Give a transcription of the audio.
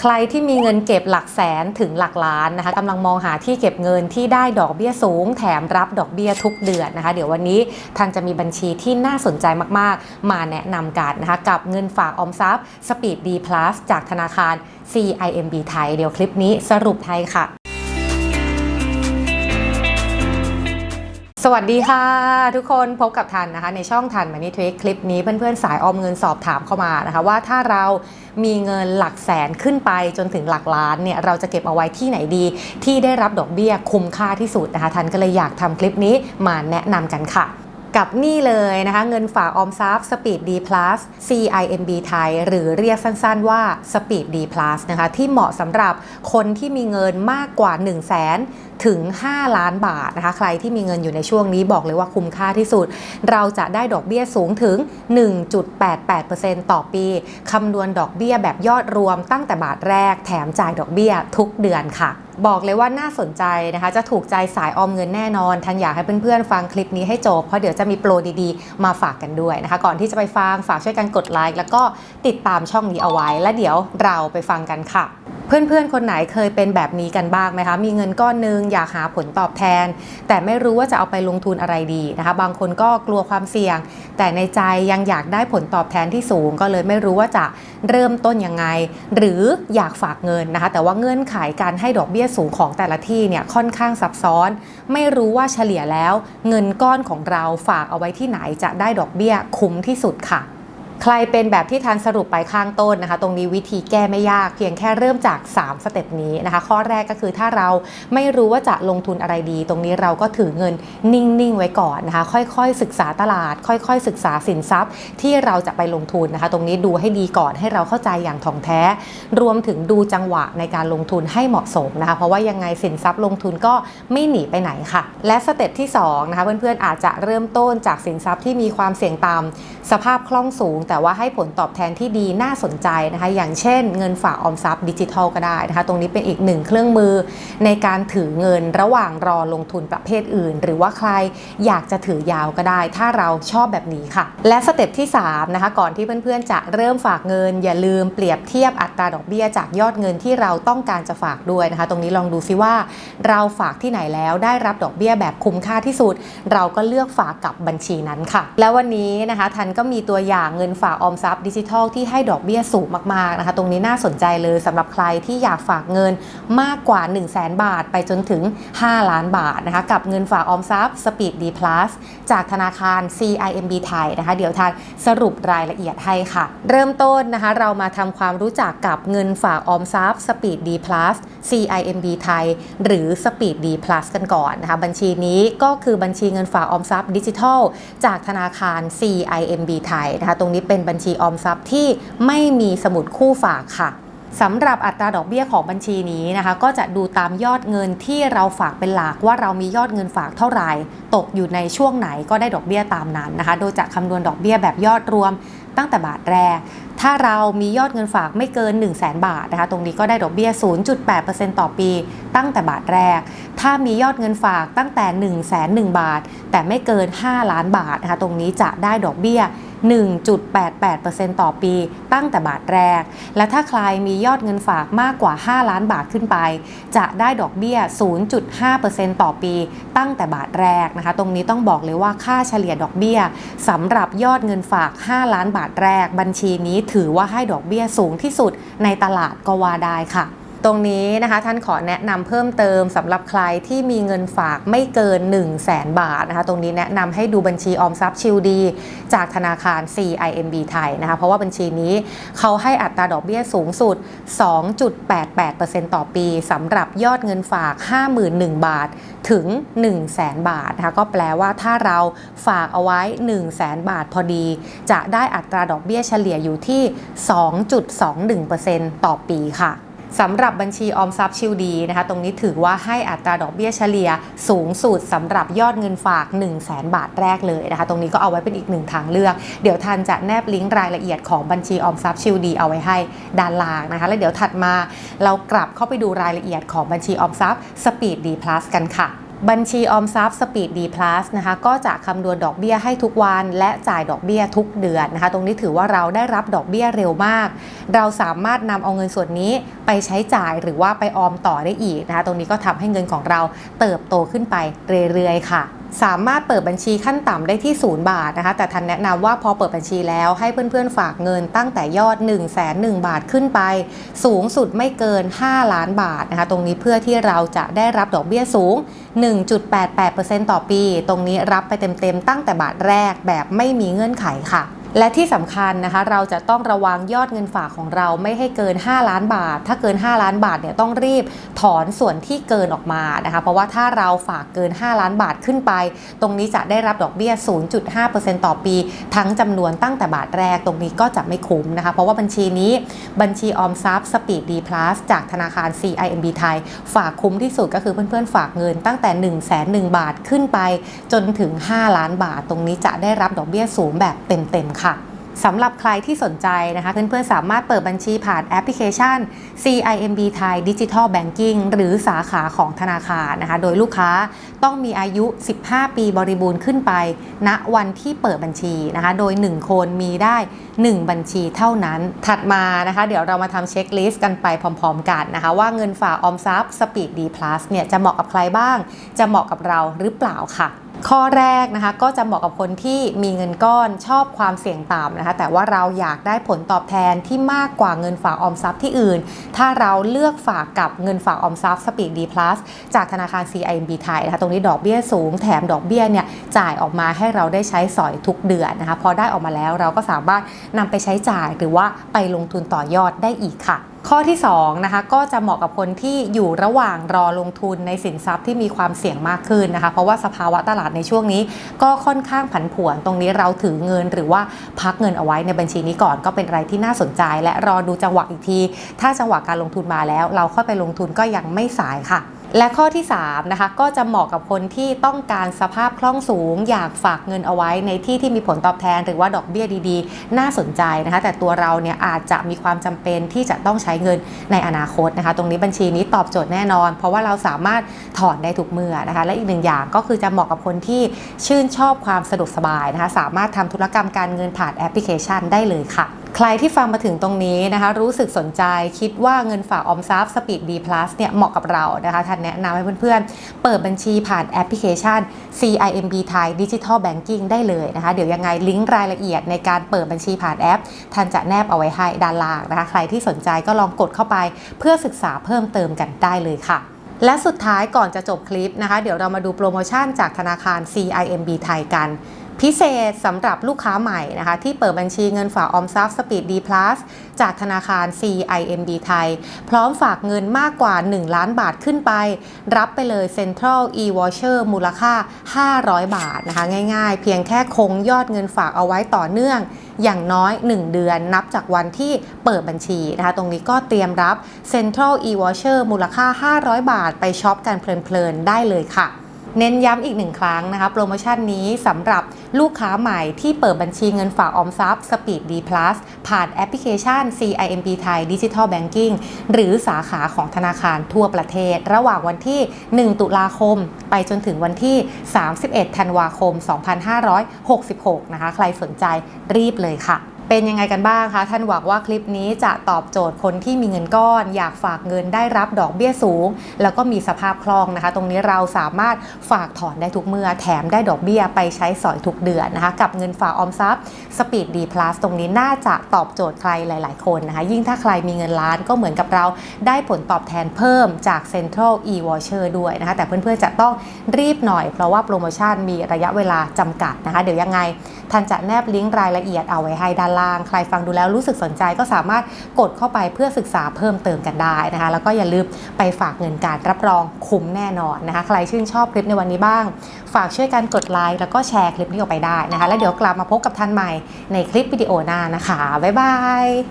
ใครที่มีเงินเก็บหลักแสนถึงหลักล้านนะคะกำลังมองหาที่เก็บเงินที่ได้ดอกเบี้ยสูง แถมรับดอกเบี้ยทุกเดือนนะคะ เดี๋ยววันนี้ทางจะมีบัญชีที่น่าสนใจมากๆ มาแนะนำกันนะคะ กับเงินฝากออมทรัพย์ Speed D Plus จากธนาคาร CIMB ไทย เดี๋ยวคลิปนี้สรุปไทยค่ะ สวัสดีค่ะ ทุกคนพบกับทันนะคะ ในช่องทันมันนี่ทริคคลิปนี้เพื่อนๆ สายออมเงินสอบถามเข้ามานะคะ ว่าถ้าเรามีเงินหลักแสนขึ้นไปจนถึงหลักล้านเนี่ยเราจะเก็บเอาไว้ที่ไหนดี ที่ได้รับดอกเบี้ยคุ้มค่าที่สุดนะคะ ทันก็เลยอยากทำคลิปนี้มาแนะนำกันค่ะกับนี่เลยนะคะ เงินฝากออมทรัพย์ Speed D Plus CIMB ไทย หรือเรียกสั้นๆว่า Speed D Plus นะคะ ที่เหมาะสำหรับคนที่มีเงินมากกว่า 1 0 0 0 0แสน ถึง 5 ล้านบาทนะคะ ใครที่มีเงินอยู่ในช่วงนี้บอกเลยว่าคุ้มค่าที่สุด เราจะได้ดอกเบี้ยสูงถึง 1.88%ต่อปีคำนวณดอกเบี้ยแบบยอดรวมตั้งแต่บาทแรกแถมจ่ายดอกเบี้ยทุกเดือนค่ะบอกเลยว่าน่าสนใจนะคะ จะถูกใจสายออมเงินแน่นอนทันอยากให้เพื่อนๆ ฟังคลิปนี้ให้จบ เพราะเดี๋ยวจะมีโปรดีๆ มาฝากกันด้วยนะคะ ก่อนที่จะไปฟังฝากช่วยกันกดไลค์แล้วก็ติดตามช่องนี้เอาไว้ และเดี๋ยวเราไปฟังกันค่ะ เพื่อนๆ คนไหนเคยเป็นแบบนี้กันบ้างไหมคะ มีเงินก้อนหนึงอยากหาผลตอบแทน แต่ไม่รู้ว่าจะเอาไปลงทุนอะไรดีนะคะ บางคนก็กลัวความเสี่ยง แต่ในใจยังอยากได้ผลตอบแทนที่สูง ก็เลยไม่รู้ว่าจะเริ่มต้นยังไง หรืออยากฝากเงินนะคะ แต่ว่าเงื่อนไขการให้ดอกเบี้ยสูงของแต่ละที่เนี่ยค่อนข้างซับซ้อน ไม่รู้ว่าเฉลี่ยแล้ว เงินก้อนของเราฝากเอาไว้ที่ไหนจะได้ดอกเบี้ยคุ้มที่สุดค่ะ ใครเป็นแบบที่ทันสรุปไปข้างต้นนะคะ ตรงนี้วิธีแก้ไม่ยากเพียงแค่เริ่มจาก 3 สเต็ปนี้นะคะ ข้อแรกก็คือถ้าเราไม่รู้ว่าจะลงทุนอะไรดี ตรงนี้เราก็ถือเงินนิ่ง ๆ ไว้ก่อนนะคะ ค่อย ๆ ศึกษาตลาด ค่อย ๆ ศึกษาสินทรัพย์ ที่เราจะไปลงทุนนะคะ ตรงนี้ดูให้ดีก่อนให้เราเข้าใจอย่างถ่องแท้ รวมถึงดูจังหวะในการลงทุนให้เหมาะสมนะคะ เพราะว่ายังไงสินทรัพย์ลงทุนก็ไม่หนีไปไหนค่ะ และสเต็ปที่สองนะคะเพื่อนๆอาจจะเริ่มต้นจากสินทรัพย์ที่มีความเสี่ยงต่ำสภาพคล่องสูงแต่ว่าให้ผลตอบแทนที่ดีน่าสนใจนะคะ อย่างเช่นเงินฝากออมทรัพย์ดิจิทัลก็ได้นะคะ ตรงนี้เป็นอีกหนึ่งเครื่องมือในการถือเงินระหว่างรอลงทุนประเภทอื่น หรือว่าใครอยากจะถือยาวก็ได้ ถ้าเราชอบแบบนี้ค่ะ และสเต็ปที่3นะคะก่อนที่เพื่อนๆจะเริ่มฝากเงิน อย่าลืมเปรียบเทียบอัตราดอกเบี้ยจากยอดเงินที่เราต้องการจะฝากด้วยนะคะ ตรงนี้ลองดูซิว่า เราฝากที่ไหนแล้วได้รับดอกเบี้ยแบบคุ้มค่าที่สุด เราก็เลือกฝากกับบัญชีนั้นค่ะ แล้ววันนี้นะคะทันก็มีตัวอย่างเงินฝากออมทรัพย์ดิจิทัลที่ให้ดอกเบี้ยสูงมากๆนะคะ ตรงนี้น่าสนใจเลยสำหรับใครที่อยากฝากเงินมากกว่า 1 0 0 0 0แบาท ไปจนถึง 5 ล้านบาทนะคะ กับเงินฝากออมทรัพย์ Speed D Plus จากธนาคาร CIMB ไทยนะคะ เดี๋ยวทันสรุปรายละเอียดให้ค่ะ เริ่มต้นนะคะ เรามาทำความรู้จักกับเงินฝากออมทรัพย์ Speed D Plus CIMB ไทยหรือ Speed D Plus กันก่อนนะคะ บัญชีนี้ก็คือบัญชีเงินฝากออมทรัพย์ดิจิทัล จากธนาคาร CIMB ไทยนะคะ ตรงนี้เป็น็นบัญชีออมทรัพย์ที่ไม่มีสมุดคู่ฝากค่ะสำหรับอัตราดอกเบี้ยของบัญชีนี้นะคะ ก็จะดูตามยอดเงินที่เราฝากเป็นหลักว่าเรามียอดเงินฝากเท่าไหร่ ตกอยู่ในช่วงไหนก็ได้ดอกเบี้ยตามนั้นนะคะ โดยจะคำนวณดอกเบี้ยแบบยอดรวมตั้งแต่บาทแรก ถ้าเรามียอดเงินฝากไม่เกิน 1 0 0 0 0แบาทนะคะ ตรงนี้ก็ได้ดอกเบี้ย 0.8%ต่อปี ตั้งแต่บาทแรก ถ้ามียอดเงินฝากตั้งแต่ 1 0 0 0 0 0 บาท แต่ไม่เกิน 5 ล้านบาทนะคะตรงนี้จะได้ดอกเบี้ย 1.88%ต่อปีตั้งแต่บาทแรก และถ้าใครมียอดเงินฝากมากกว่า 5 ล้านบาทขึ้นไป จะได้ดอกเบี้ย 0.5%ต่อปีตั้งแต่บาทแรกนะคะตรงนี้ต้องบอกเลยว่าค่าเฉลี่ยดอกเบี้ยสำหรับยอดเงินฝาก 5 ล้านบาทแรก บัญชีนี้ถือว่าให้ดอกเบี้ยสูงที่สุดในตลาดก็ว่าได้ค่ะ ตรงนี้นะคะท่านขอแนะนำเพิ่มเติมสำหรับใครที่มีเงินฝากไม่เกิน 1 0 0 0 0แสนบาทนะคะ ตรงนี้แนะนำให้ดูบัญชีออมทรัพย์ชิลดี จากธนาคาร CIMB ไทยนะคะ เพราะว่าบัญชีนี้เขาให้อัตราดอกเบี้ยสูงสุด 2.88%ต่อปีสำหรับยอดเงินฝาก 51,000 บาทถึง 1 0 0 0 0แสนบาทนะคะก็แปลว่าถ้าเราฝากเอาไว้ 1 0 0 0 0แสนบาทพอดี จะได้อัตราดอกเบี้ยเฉลี่ยอยู่ที่ 2.21%ต่อปีค่ะ สำหรับบัญชีออมทรัพย์ชิลดีนะคะ ตรงนี้ถือว่าให้อัตราดอกเบี้ยเฉลี่ยสูงสุดสำหรับยอดเงินฝาก 1 0 0 0 0แสนบาทแรกเลยนะคะ ตรงนี้ก็เอาไว้เป็นอีกหนึ่งทางเลือก เดี๋ยวทันจะแนบลิงก์รายละเอียดของบัญชีออมทรัพย์ชิลดีเอาไว้ให้ด้านล่างนะคะ แล้วเดี๋ยวถัดมาเรากลับเข้าไปดูรายละเอียดของบัญชีออมทรัพย์สปีดดีพลัสกันค่ะ บัญชีออมทรัพย์สปีดดีพลัสนะคะก็จะคำนวณดอกเบี้ยให้ทุกวันและจ่ายดอกเบี้ยทุกเดือนนะคะ ตรงนี้ถือว่าเราได้รับดอกเบี้ยเร็วมาก เราสามารถนำเอาเงินส่วนนี้ไปใช้จ่ายหรือว่าไปออมต่อได้อีกนะคะ ตรงนี้ก็ทำให้เงินของเราเติบโตขึ้นไปเรื่อยๆค่ะ สามารถเปิดบัญชีขั้นต่ำได้ที่ 0 บาทนะคะ แต่ทันแนะนำว่าพอเปิดบัญชีแล้วให้เพื่อนๆ ฝากเงินตั้งแต่ยอด 1 0 0 0 0แสนบาทขึ้นไป สูงสุดไม่เกิน 5 ล้านบาทนะคะ ตรงนี้เพื่อที่เราจะได้รับดอกเบี้ยสูง 1.88%ต่อปี ตรงนี้รับไปเต็มๆ ตั้งแต่บาทแรกแบบไม่มีเงื่อนไขค่ะ และที่สำคัญนะคะเราจะต้องระวังยอดเงินฝากของเราไม่ให้เกิน 5 ล้านบาท ถ้าเกิน 5 ล้านบาทเนี่ยต้องรีบถอนส่วนที่เกินออกมานะคะเพราะว่าถ้าเราฝากเกิน 5 ล้านบาทขึ้นไป ตรงนี้จะได้รับดอกเบี้ย 0.5%ต่อปี ทั้งจำนวนตั้งแต่บาทแรกตรงนี้ก็จะไม่คุ้มนะคะเพราะว่าบัญชีนี้บัญชีออมทรัพย์ Speed D Plus จากธนาคาร CIMB ไทย ฝากคุ้มที่สุดก็คือเพื่อนๆ ฝากเงินตั้งแต่ 1 0 0 0 0 0 บาทขึ้นไปจนถึง 5 ล้านบาท ตรงนี้จะได้รับดอกเบี้ยสูงแบบเต็มๆค่ะสำหรับใครที่สนใจนะคะ เพื่อนๆ สามารถเปิดบัญชีผ่านแอปพลิเคชัน CIMB Thai Digital Banking หรือสาขาของธนาคารนะคะ โดยลูกค้าต้องมีอายุ 15 ปีบริบูรณ์ขึ้นไปณวันที่เปิดบัญชีนะคะ โดย 1 คนมีได้ 1 บัญชีเท่านั้น ถัดมานะคะ เดี๋ยวเรามาทำเช็คลิสต์กันไปพร้อมๆ กันนะคะ ว่าเงินฝากออมทรัพย์ Speed D Plus เนี่ยจะเหมาะกับใครบ้าง จะเหมาะกับเราหรือเปล่าค่ะ ข้อแรกนะคะก็จะเหมาะกับคนที่มีเงินก้อนชอบความเสี่ยงต่ำนะคะแต่ว่าเราอยากได้ผลตอบแทนที่มากกว่าเงินฝากออมทรัพย์ที่อื่น ถ้าเราเลือกฝากกับเงินฝากออมทรัพย์ Speed D Plus จากธนาคาร CIMB ไทยนะคะตรงนี้ดอกเบี้ยสูงแถมดอกเบี้ยเนี่ยจ่ายออกมาให้เราได้ใช้สอยทุกเดือนนะคะพอได้ออกมาแล้วเราก็สามารถนำไปใช้จ่ายหรือว่าไปลงทุนต่อยอดได้อีกค่ะ ข้อที่2นะคะก็จะเหมาะกับคนที่อยู่ระหว่างรอลงทุนในสินทรัพย์ที่มีความเสี่ยงมากขึ้นนะคะ เพราะว่าสภาวะตลาดในช่วงนี้ ก็ค่อนข้างผันผวน ตรงนี้เราถือเงินหรือว่าพักเงินเอาไว้ในบัญชีนี้ก่อนก็เป็นอะไรที่น่าสนใจ และรอดูจังหวะอีกที ถ้าจังหวะการลงทุนมาแล้ว เราค่อยไปลงทุนก็ยังไม่สายค่ะ และข้อที่3นะคะก็จะเหมาะกับคนที่ต้องการสภาพคล่องสูง อยากฝากเงินเอาไว้ในที่ที่มีผลตอบแทน หรือว่าดอกเบี้ยดีๆ น่าสนใจนะคะ แต่ตัวเราเนี่ยอาจจะมีความจำเป็นที่จะต้องใช้เงินในอนาคตนะคะ ตรงนี้บัญชีนี้ตอบโจทย์แน่นอน เพราะว่าเราสามารถถอนได้ทุกเมื่อนะคะ และอีกหนึ่งอย่างก็คือจะเหมาะกับคนที่ชื่นชอบความสะดวกสบายนะคะ สามารถทำธุรกรรมการเงินผ่านแอปพลิเคชันได้เลยค่ะ ใครที่ฟังมาถึงตรงนี้นะคะ รู้สึกสนใจคิดว่าเงินฝากออมทรัพย์ Speed D Plus เนี่ยเหมาะกับเรานะคะท่านแนะนำให้เพื่อนๆ เปิดบัญชีผ่านแอปพลิเคชัน CIMB Thai Digital Banking ได้เลยนะคะ เดี๋ยวยังไงลิงก์รายละเอียดในการเปิดบัญชีผ่านแอปท่านจะแนบเอาไว้ให้ด้านล่างนะคะใครที่สนใจก็ลองกดเข้าไปเพื่อศึกษาเพิ่มเติมกันได้เลยค่ะและสุดท้ายก่อนจะจบคลิปนะคะ เดี๋ยวเรามาดูโปรโมชั่นจากธนาคาร CIMB ไทยกัน พิเศษสำหรับลูกค้าใหม่นะคะที่เปิดบัญชีเงินฝากออมทรัพย์ Speed D Plus จากธนาคาร CIMB ไทย พร้อมฝากเงินมากกว่า 1 ล้านบาทขึ้นไป รับไปเลย Central e-voucher มูลค่า 500 บาทนะคะง่ายๆ เพียงแค่คงยอดเงินฝากเอาไว้ต่อเนื่อง อย่างน้อย 1 เดือนนับจากวันที่เปิดบัญชีนะคะตรงนี้ก็เตรียมรับ Central e-voucher มูลค่า 500 บาท ไปช็อปกันเพลินๆ ได้เลยค่ะ เน้นย้ำอีกหนึ่งครั้งนะคะโปรโมชั่นนี้สำหรับลูกค้าใหม่ที่เปิดบัญชีเงินฝากออมทรัพย์ Speed D Plus ผ่านแอปพลิเคชัน CIMB Thai Digital Banking หรือสาขาของธนาคารทั่วประเทศ ระหว่างวันที่ 1 ตุลาคม ไปจนถึงวันที่ 31 ธันวาคม 2566 นะคะ ใครสนใจรีบเลยค่ะ เป็นยังไงกันบ้างคะ ท่านหวังว่าคลิปนี้จะตอบโจทย์คนที่มีเงินก้อน อยากฝากเงินได้รับดอกเบี้ยสูง แล้วก็มีสภาพคล่องนะคะ ตรงนี้เราสามารถฝากถอนได้ทุกเมื่อ แถมได้ดอกเบี้ยไปใช้สอยทุกเดือนนะคะ กับเงินฝากออมทรัพย์ Speed D Plus ตรงนี้น่าจะตอบโจทย์ใครหลาย ๆ คนนะคะ ยิ่งถ้าใครมีเงินล้านก็เหมือนกับเราได้ผลตอบแทนเพิ่มจาก Central e voucher ด้วยนะคะ แต่เพื่อนๆจะต้องรีบหน่อย เพราะว่าโปรโมชั่นมีระยะเวลาจำกัดนะคะ เดี๋ยวยังไงท่านจะแนบลิงก์รายละเอียดเอาไว้ให้ด้านาราง ใครฟังดูแล้วรู้สึกสนใจก็สามารถกดเข้าไปเพื่อศึกษาเพิ่มเติมกันได้นะคะ แล้วก็อย่าลืมไปฝากเงินการรับรองคุ้มแน่นอนนะคะ ใครชื่นชอบคลิปในวันนี้บ้าง ฝากช่วยกันกดไลค์แล้วก็แชร์คลิปนี้ออกไปได้นะคะ แล้วเดี๋ยวกลับมาพบกับท่านใหม่ในคลิปวิดีโอหน้านะคะ บ๊ายบาย